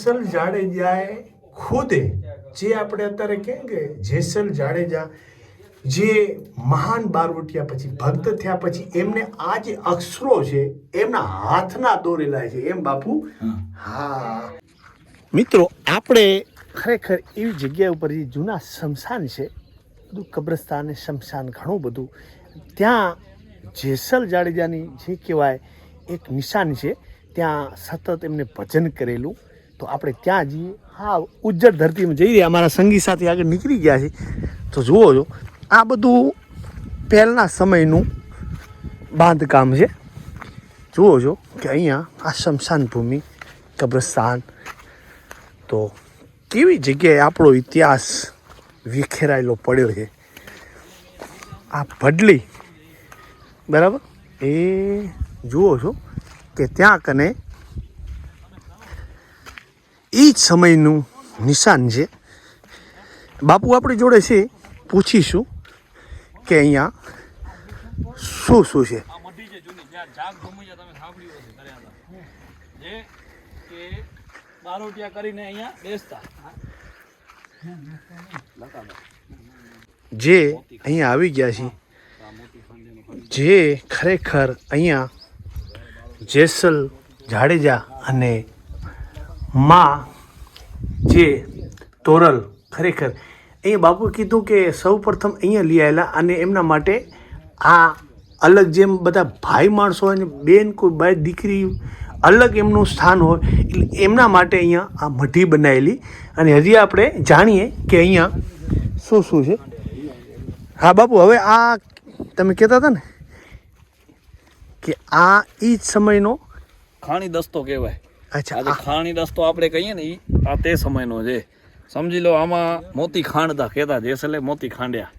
જેસલ જાડેજાએ ખુદે જે આપણે અત્યારે કેમ કે જેસલ જાડેજા જે મહાન બારવટિયા પછી ભક્ત થયા પછી એમને આ જે અક્ષરો છે એમના હાથના દોરેલા છે. એમ બાપુ? હા. મિત્રો આપણે ખરેખર એવી જગ્યા ઉપર જે જૂના શમશાન છે બધું કબ્રસ્તાન અને શમશાન ઘણું બધું ત્યાં જેસલ જાડેજાની જે કહેવાય એક નિશાન છે ત્યાં સતત એમને ભજન કરેલું. તો આપણે ત્યાં જઈએ. હા, ઉજ્જડ ધરતીમાં જઈ રહ્યા. અમારા સંગી સાથે આગળ નીકળી ગયા છે. તો જુઓ છો આ બધું પહેલાંના સમયનું બાંધકામ છે. જુઓ છો કે અહીંયા આ શમશાન ભૂમિ કબ્રસ્તાન. તો કેવી જગ્યાએ આપણો ઇતિહાસ વિખેરાયેલો પડ્યો છે. આ ભડલી, બરાબર? એ જુઓ છો કે ત્યાં કને એ જ સમયનું નિશાન છે. બાપુ આપણી જોડે છે પૂછીશું કે અહીંયા શું શું છે. જે અહીંયા આવી ગયા છે જે ખરેખર અહીંયા જેસલ જાડેજા અને માં જે તોરલ ખરેખર. અહીંયા બાપુ કીધું કે સૌ પ્રથમ અહીંયા લઈ આવેલા અને એમના માટે આ અલગ જેમ બધા ભાઈ માણસો હોય ને બેન કોઈ બાય દીકરી અલગ એમનું સ્થાન હોય, એટલે એમના માટે અહીંયા આ મઢી બનાવેલી. અને હજી આપણે જાણીએ કે અહીંયા શું શું છે. હા બાપુ, હવે આ તમે કહેતા હતા ને કે આ એ જ સમયનો ખાણી દસ્તો કહેવાય. આજે આ- ખાણી દસ્તો આપણે કહીએ ને એ આ તે સમયનો છે. સમજી લો આમાં મોતી ખાંડતા કહેતા જેસલે મોતી ખાંડ્યા.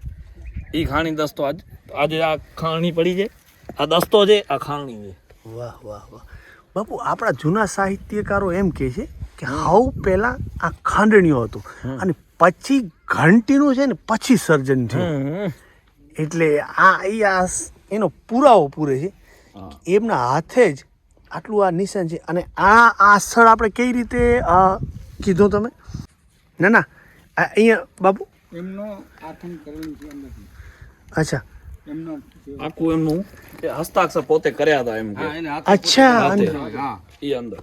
એ ખાણી દસ્તો આજ આજે આ ખાણી પડી છે. આ દસ્તો છે આ ખાણી છે. વાહ વાહ વાહ. બાપુ આપણા જૂના સાહિત્યકારો એમ કહે છે કે હાવ પહેલાં આ ખાંડણીઓ હતું. અને પછી ઘંટીનું છે ને પછી સર્જન થયું. એટલે આ એ આ એનો પુરાવો પૂરે છે એમના હાથે જ આટલું આ નિશાન છે. અને આ આ સ્થળ આપણે કઈ રીતે કીધું તમે? ના ના. આ અહીંયા બાપુ? એમનો આથમ કરેલું છે અચ્છા. એમનો આખું એમનું એ હસ્તાક્ષર પોતે કર્યા હતા એમ કે. હા એને હાથ અચ્છા હાથે. અંદર- ઈ અંદર.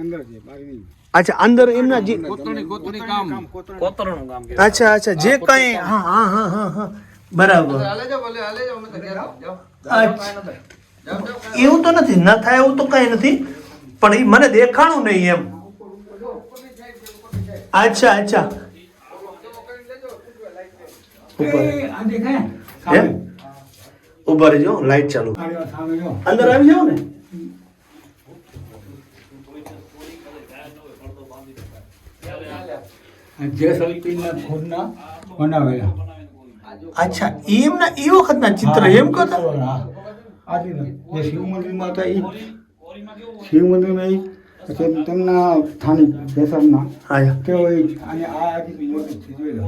અંદર છે બહાર નહીં અચ્છા અંદર એમના જે કોતરણી કોતરણી કામ કોતરણું કામ. અચ્છા અચ્છા જે કઈ હા હા હા હા હા. બરાબર. અચ્છા. એવું તો નથી ન થાય એવું તો કઈ નથી પણ એ મને દેખાણું નહીં એમ. અચ્છા અચ્છા. ઊભા રહેજો લાઈટ ચાલુ. અંદર આવી જાઓ ને. અચ્છા એમના એ વખતના ચિત્ર એમ કહો આજે જે શિવ મંદિરમાં હતા એ શિવ મંદિરમાં એ પછી તેમના સ્થાનિક બેસરના તેઓ એ અને આ આજે મોટી છે જોઈ લો.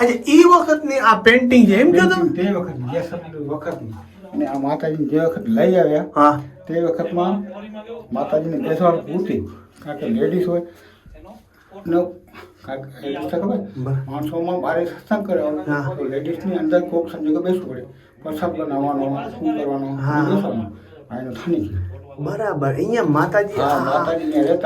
અચ્છા એ વખતની આ પેન્ટિંગ છે એમ કહો તમે? તે વખત જેસલ વખતની. અને આ માતાજી જે વખત લઈ આવ્યા હા. તે વખતમાં માતાજીને બેસવાનું પૂરતી. કારણ કે લેડીઝ હોય. ને ખબર? માણસોમાં બારે સત્સંગ કરે તો લેડીઝની અંદર કોક સંજોગે બેસવું પડે. પ્રસાદ બનાવવાનો શું કરવાનો થાની બરાબર અહીંયા માતાજી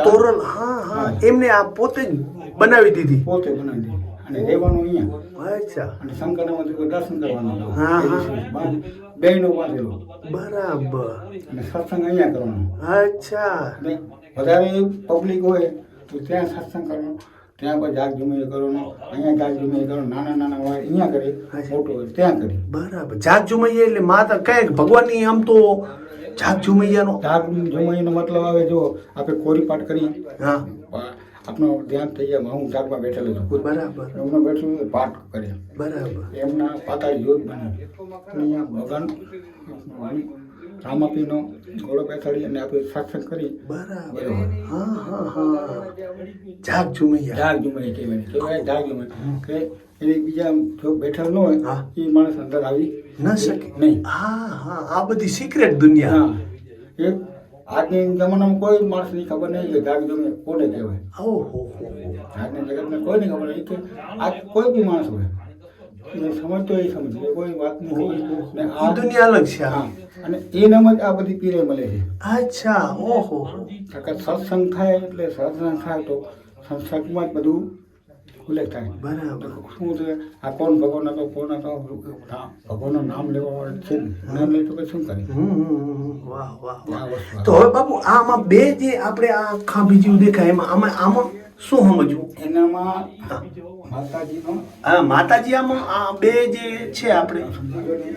તોરણ હા હા એમને આ પોતે જ બનાવી દીધી. પોતે બનાવી દીધી. અને રહેવાનું અહીંયા. અચ્છા. અને શંકરના મંદિર દર્શન કરવાનું હા, હા. બેનો બાંધેલો. બરાબર. અને સત્સંગ અહીંયા કરવાનો. અચ્છા. વધારે પબ્લિક હોય તો ત્યાં સત્સંગ કરવાનો. ત્યાં કોઈ જાગ જુમે કરો અહીંયા જાગ જુમે કરવાનો નાના નાના હોય અહીંયા કરી મોટો હોય ત્યાં કરી. બરાબર. જાગ જુમૈયા એટલે માતા કઈ ભગવાનની આમ તો જાગ જુમૈયાનો જાગ જુમઈનો મતલબ આવે જો આપણે કોરી પાઠ કરીએ. હા. આપણો ધ્યાન થઈ જાય હું જાગમાં બેઠેલો છું. બરાબર. એમનો બેઠું પાઠ કરે બરાબર. એમના પાતાળી યોગ બને. અહીંયા ભગવાન રામાપીનો ઘોડો બેસાડી અને આપણે સત્સંગ કરી. બરાબર. હા હા હા. જાગ જુમૈયા. જાગ જુમઈ કહેવાય કહેવાય જાગ જુમઈ કે એને બીજા જો બેઠા ન હોય. એ માણસ અંદર આવી ન શકે. નહીં. હા હા. આ બધી સિક્રેટ દુનિયા. હા. એક આજની જમાનામાં કોઈ માણસની ખબર નહીં કે જાગ જમે કોને કહેવાય. આજના જગતને કોઈને ખબર નહીં કે આ કોઈ બી માણસ હોય. એ સમજતો એ સમજે કોઈ વાત નથી ને આ દુનિયા અલગ છે હા. અને એનામાં જ આ બધી પીરે મળે છે. અચ્છા ઓહો. કે સત્સંગ થાય એટલે સત્સંગ થાય તો સત્સંગમાં જ બધું ઉલ્લેખ થાય. બરાબર. શું છે? આ કોણ ભગવાન હતો કોણ હતો? ભગવાનનું નામ લેવા વાળો છે. નામ લે તો શું કરે. વાહ વાહ તો હવે બાપુ આમાં બે જે આપણે આ ખાંભી જેવું દેખાય એમાં આમાં આમાં શું સમજવું? એનામાં હા માતાજી આમાં આ બે જે છે આપણે.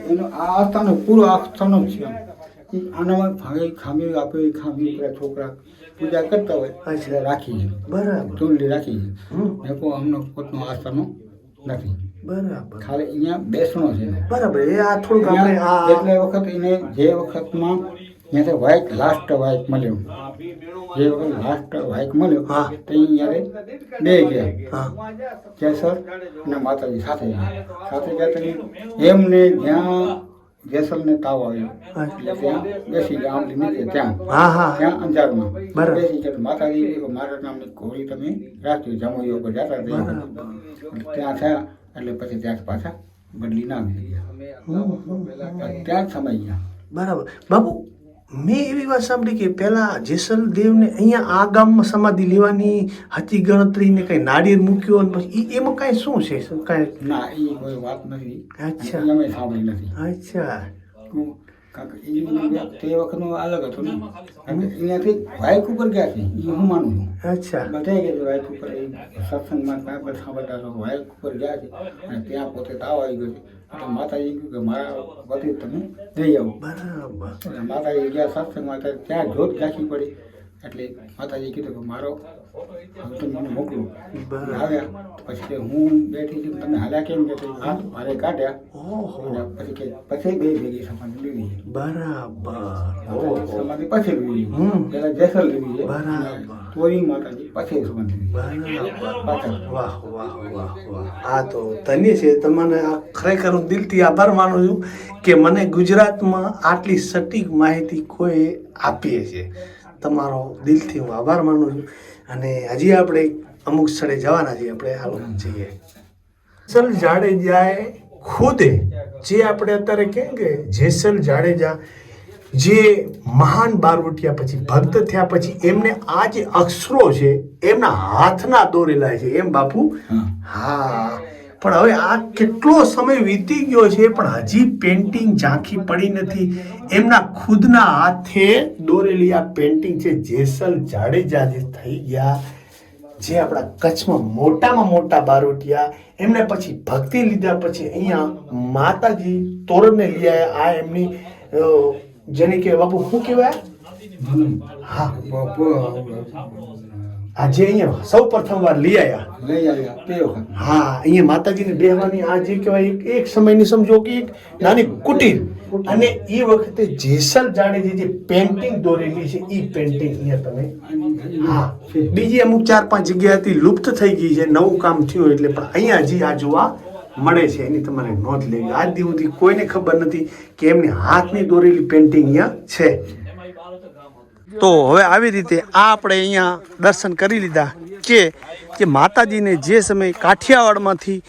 એનો આ આસ્થાનો પૂરો આસ્થાનો છે આનામાં ભાગે ખામી આપે ખામી પેલા છોકરા પૂજા કરતા હોય. એટલે રાખી છે બરાબર. ચૂંટણી રાખી છે હમ, ને કોઈ અમનો પોતનો આસ્થાનો નથી. બરાબર. ખાલી અહીંયા બેસણો છે બરાબર એ આ થોડુંક આપણે આ એટલે વખત એને જે વખતમાં ત્યાંથી વાઇક લાસ્ટ વાઇક મળ્યો. જે વખત લાસ્ટ વાઇક મળ્યો હા. તો બે ગયા. હા. કેસર અને માતાજી સાથે સાથે ગયા તો એમને જ્યાં જેસલને તાવ આવ્યો એટલે ત્યાં બેસી ગયા નીચે ત્યાં. હા હા. ત્યાં અંજારમાં. બરાબર. બેસી ગયા તો માતાજી મારા નામની ઘોડી તમે રાખજો જમો પર જતા ત્યાં થયા એટલે પછી ત્યાં પાછા બદલી ના આવી ગયા ત્યાં જ સમય ગયા. બરાબર. બાપુ મેં એવી વાત સાંભળી કે પહેલાં જેસલ દેવને અહીંયા આ ગામમાં સમાધિ લેવાની હતી ગણતરી ને કઈ નાળિયેર મૂક્યો અને પછી એમાં કાંઈ શું છે? કાંઈ ના એ કોઈ વાત નથી. અચ્છા. અમે સાંભળી નથી. અચ્છા. તે વખતનો અલગ હતો ને. અહીંયાથી બાઇક ઉપર ગયા છે. એ હું માનું છું. અચ્છા. બધાય કે બાઇક ઉપર. એ સત્સંગમાં કાંઈ તો બાઇક ઉપર ગયા છે. અને ત્યાં પોતે તાવ આવી ગયો છે. એટલે માતાજી કહ્યું કે મારા વતી તમે જઈ આવો. બરાબર. માતાજી ગયા સત્સંગમાં માતા ત્યાં જોત રાખી પડી. એટલે માતાજી કીધું કે મારો તમે મને મોકલો. આવ્યા પછી કે હું બેઠી હતી તમે હાલ્યા કેમ કે તો હાથ મારે કાઢ્યા. પછી કે પછી બે ભેગી સમાધિ લીધી. છે. બરાબર સમાધિ પછી લીધી. પેલા જેસલ લીધી છે બરાબર. તોરી માતાજી પછી સમાધિ વાહ વાહ વાહ વાહ. આ તો ધન્ય છે. તમને આ ખરેખર હું દિલથી આભાર માનું છું કે મને ગુજરાતમાં આટલી સટીક માહિતી કોઈ આપીએ છે. તમારો દિલથી હું આભાર માનું છું. અને હજી આપણે અમુક સ્થળે જવાના છીએ. આપણે હાલો જઈએ. જેસલ જાડેજાએ ખુદે જે આપણે અત્યારે કેમ કે જેસલ જાડેજા જે મહાન બારવટિયા પછી ભક્ત થયા પછી એમને આ જે અક્ષરો છે એમના હાથના દોરેલા છે. એમ બાપુ? હા. હા. પણ હવે આ કેટલો સમય વીતી ગયો છે પણ હજી પેન્ટિંગ ઝાંખી પડી નથી. એમના ખુદના હાથે દોરેલી આ પેન્ટિંગ છે જેસલ જાડેજા જે થઈ ગયા જે આપણા કચ્છમાં મોટામાં મોટા બારોટિયા એમને પછી ભક્તિ લીધા પછી અહીંયા માતાજી તોરણને લઈ આવ્યા. આ એમની જેને કે બાપુ શું કહેવાય? હા. આ જે અહીંયા સૌ પ્રથમ વાર લઈ આવ્યા લઈ આવ્યા તે વખત. હા અહીંયા માતાજીને બેહવાની આ જે કહેવાય એક એક સમયની સમજો કે એક નાની કુટીર. અને એ વખતે જેસલ જાડેજી જે પેન્ટિંગ દોરેલી છે એ પેન્ટિંગ અહીંયા તમે હા. બીજી અમુક ચાર પાંચ જગ્યાથી લુપ્ત થઈ ગઈ છે નવું કામ થયું એટલે પણ અહીંયા હજી આ જોવા મળે છે એની તમારે નોંધ લેવી. આજ દિવસથી કોઈને ખબર નથી કે એમની હાથની દોરેલી પેન્ટિંગ અહીંયા છે. તો હવે આવી રીતે આ આપણે અહીંયા દર્શન કરી લીધા કે જે માતાજીને જે સમયે કાઠિયાવાડમાંથી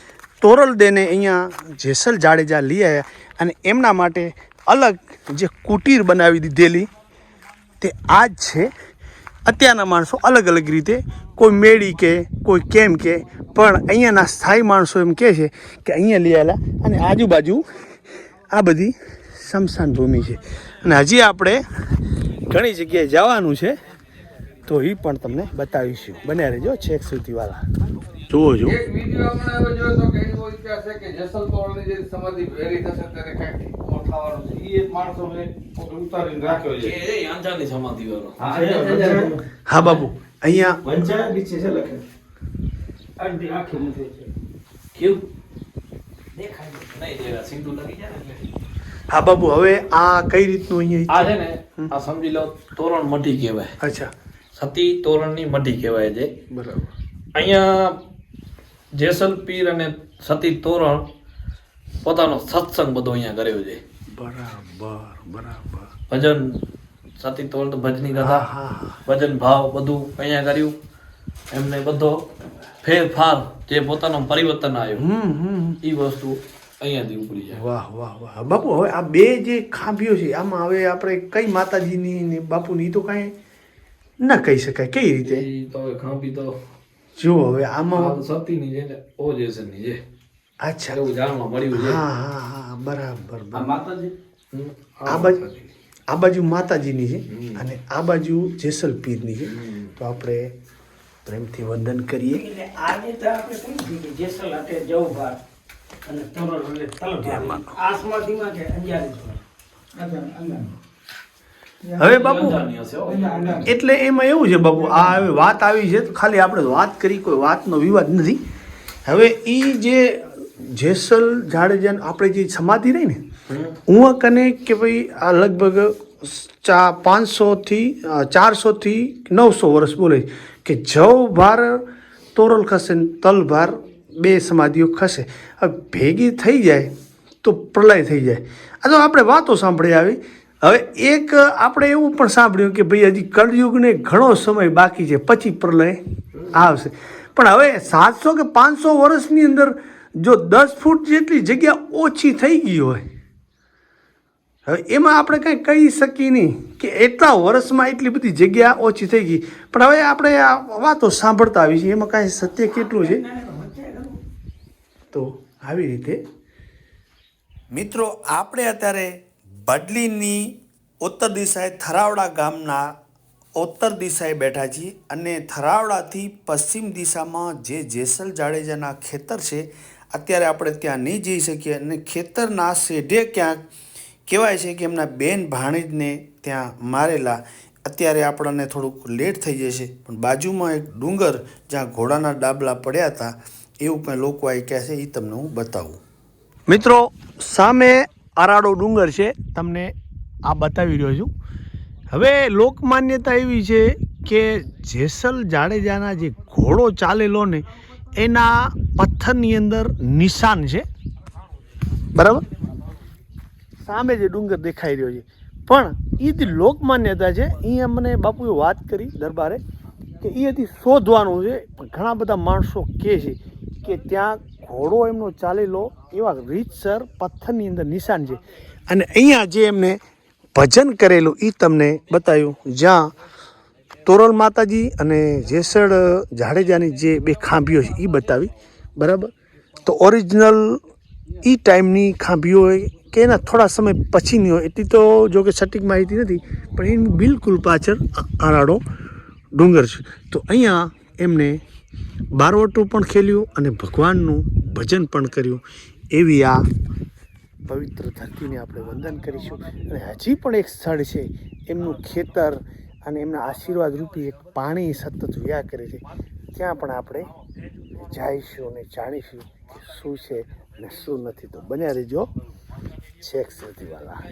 તોરલ દેને અહીંયા જેસલ જાડેજા લઈ આવ્યા અને એમના માટે અલગ જે કુટીર બનાવી દીધેલી, તે આ જ છે. અત્યારના માણસો અલગ અલગ રીતે કોઈ મેળી કે, કોઈ કેમ કે, પણ અહીંયાના સ્થાયી માણસો એમ કહે છે કે અહીંયા લઈ આવેલા અને આજુબાજુ આ બધી સ્મશાન ભૂમિ છે. અને હજી આપણે ઘણી જગ્યાએ જવાનું છે તો એ પણ તમને બતાવીશું. બન્યા રહેજો છેક સુધી વાળા જુઓ. જો એક વીડિયો હમણાં હવે જોયો તો કે એવો ઇતિહાસ છે કે જેસલ તોરણની જે સમાધિ ભેરી થશે ત્યારે કાંઈક થવાનું છે. ઈ એક માણસોને ઉતારીને રાખ્યો છે. એ આંજાની સમાધિ વાળો હા બાબુ અહીંયા વંચાણા નીચે છે લખે. આખી આખી નથી. છે કેવું? દેખાય નહીં સિંધુ લગી જાય. હા બાબુ હવે આ કઈ રીતનું અહીંયા આ છે ને આ સમજી લો તોરણ મઢી કહેવાય. અચ્છા. સતી તોરણની મઢી કહેવાય છે. બરાબર. અહીંયા જેસલ પીર અને સતી તોરણ પોતાનો સત્સંગ બધો અહીંયા કર્યો છે. બરાબર બરાબર. ભજન સતી તોરણ તો ભજની કથા હા હા ભજન ભાવ બધું અહીંયા કર્યું. એમને બધો ફેરફાર જે પોતાનો પરિવર્તન આવ્યું. એ વસ્તુ અહીંયાથી ઉપડી જાય. વાહ વાહ વાહ. બાપુ હવે આ બે જે ખાંભીઓ છે આમાં હવે આપણે કઈ માતાજીની ને બાપુની તો કાંઈ ના કહી શકાય. કઈ રીતે? તો હવે ખાંભી તો જો હવે આમાં સતીની છે ને ઓજેસનની છે. અચ્છા. એવું જાણવા મળ્યું છે. હા હા હા બરાબર આ માતાજી? આ બાજુ આ બાજુ માતાજીની છે અને આ બાજુ જેસલ પીરની છે તો આપણે પ્રેમથી વંદન કરીએ. આજે તો આપણે કહી દીધી જેસલ હાટે જવું બાર અને તરોલ એટલે તલભાર આસમાતીમાં કે અંજારી હવે બાપુ. એટલે એમાં એવું છે બાપુ આ હવે વાત આવી છે તો ખાલી આપણે વાત કરી કોઈ વાતનો વિવાદ નથી. હવે એ જે જેસલ જાડેજાન આપણે જે સમાધિ રહી ને હું કને કે ભાઈ આ લગભગ ચા પાંચસોથી ચારસોથી નવસો વર્ષ બોલે કે જવ ભાર તોરલ ખસે ને તલ ભાર બે સમાધિઓ ખસે. હવે ભેગી થઈ જાય તો પ્રલય થઈ જાય. આ તો આપણે વાતો સાંભળી આવી, હવે એક આપણે એવું પણ સાંભળ્યું કે ભાઈ હજી કળયુગને ઘણો સમય બાકી છે, પછી પ્રલય આવશે. પણ હવે સાતસો કે પાંચસો વર્ષની અંદર જો દસ ફૂટ જેટલી જગ્યા ઓછી થઈ ગઈ હોય, હવે એમાં આપણે કંઈ કહી શકીએ નહીં કે એટલા વર્ષમાં એટલી બધી જગ્યા ઓછી થઈ ગઈ. પણ હવે આપણે આ વાતો સાંભળતા આવી છીએ. એમાં કાંઈ સત્ય કેટલું છે? તો આવી રીતે મિત્રો, આપણે અત્યારે બડલીની ઉત્તર દિશાએ થરાવડા ગામના ઉત્તર દિશાએ બેઠા છીએ અને થરાવડાથી પશ્ચિમ દિશામાં જે જેસલ જાડેજાના ખેતર છે, અત્યારે આપણે ત્યાં નહીં જઈ શકીએ અને ખેતરના શેઢે ક્યાંક કહેવાય છે કે એમના બેન ભાણેજને ત્યાં મારેલા. અત્યારે આપણને થોડુંક લેટ થઈ જશે, પણ બાજુમાં એક ડુંગર જ્યાં ઘોડાના ડાબલા પડ્યા હતા એવું પણ લોકો આવી કહે છે, એ તમને હું બતાવું. મિત્રો, સામે આરાડો ડુંગર છે. તમને આ બતાવી રહ્યો છું. હવે લોકમાન્યતા એવી છે કે જેસલ જાડેજાના જે ઘોડો ચાલેલો ને, એના પથ્થરની અંદર નિશાન છે. બરાબર? સામે જે ડુંગર દેખાઈ રહ્યો છે. પણ એ જ લોકમાન્યતા છે. અહીંયા મને બાપુએ વાત કરી દરબારે કે એ હતી શોધવાનું છે. પણ ઘણા બધા માણસો કહે છે કે ત્યાં ઘોડો એમનો ચાલેલો એવા રીતસર પથ્થરની અંદર નિશાન છે. અને અહીંયા જે એમને ભજન કરેલું એ તમને બતાવ્યું જ્યાં તોરલ માતાજી અને જેસળ જાડેજાની જે બે ખાંભીઓ છે એ બતાવી. બરાબર? તો ઓરિજિનલ એ ટાઈમની ખાંભીઓ કે એના થોડા સમય પછીની હોય. એટલી તો જો કે સટીક માહિતી નથી, પણ એની બિલકુલ પાછળ આરાડો ડુંગર છે. તો અહીંયા એમને બારવટું પણ ખેલ્યું અને ભગવાનનું ભજન પણ કર્યું. એવી આ પવિત્ર ધરતીને આપણે વંદન કરીશું. અને હજી પણ એક સ્થળ છે, એમનું ખેતર અને એમના આશીર્વાદ રૂપી એક પાણી સતત વ્યા કરે છે. ત્યાં પણ આપણે જઈશું અને જાણીશું કે શું છે અને શું નથી. તો બન્યા રહેજો, છેક સુધીવાલા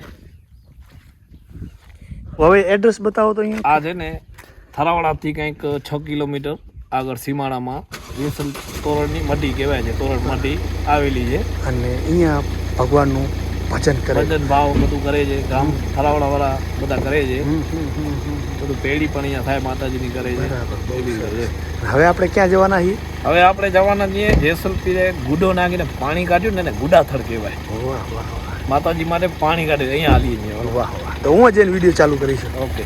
હવે એડ્રેસ બતાવો તો અહીંયા. આ છે ને, થરાવાડાથી કંઈક છ કિલોમીટર. આગળ સીમાડામાં વિંસલ તોરણની મઢી કહેવાય છે તોરણ મઢી આવેલી છે. અને અહીંયા ભગવાનનું ભજન કરે. ભજન ભાવ બધું કરે છે ગામ થરાવાડા વાળા બધા કરે છે. બધું પેઢી પણ અહીંયા થાય માતાજીની કરે છે. હવે આપણે ક્યાં જવાના છીએ? હવે આપણે જવાના છીએ જેસલપીરે ગુડો નાખીને પાણી કાઢ્યું ને એને ગુડાથળ કહેવાય. વાહ વાહ વાહ. માતાજી માટે પાણી કાઢ્યું અહીંયા હાલીએ છીએ. વાહ વાહ. તો હું જ વીડિયો ચાલુ કરીશ. ઓકે.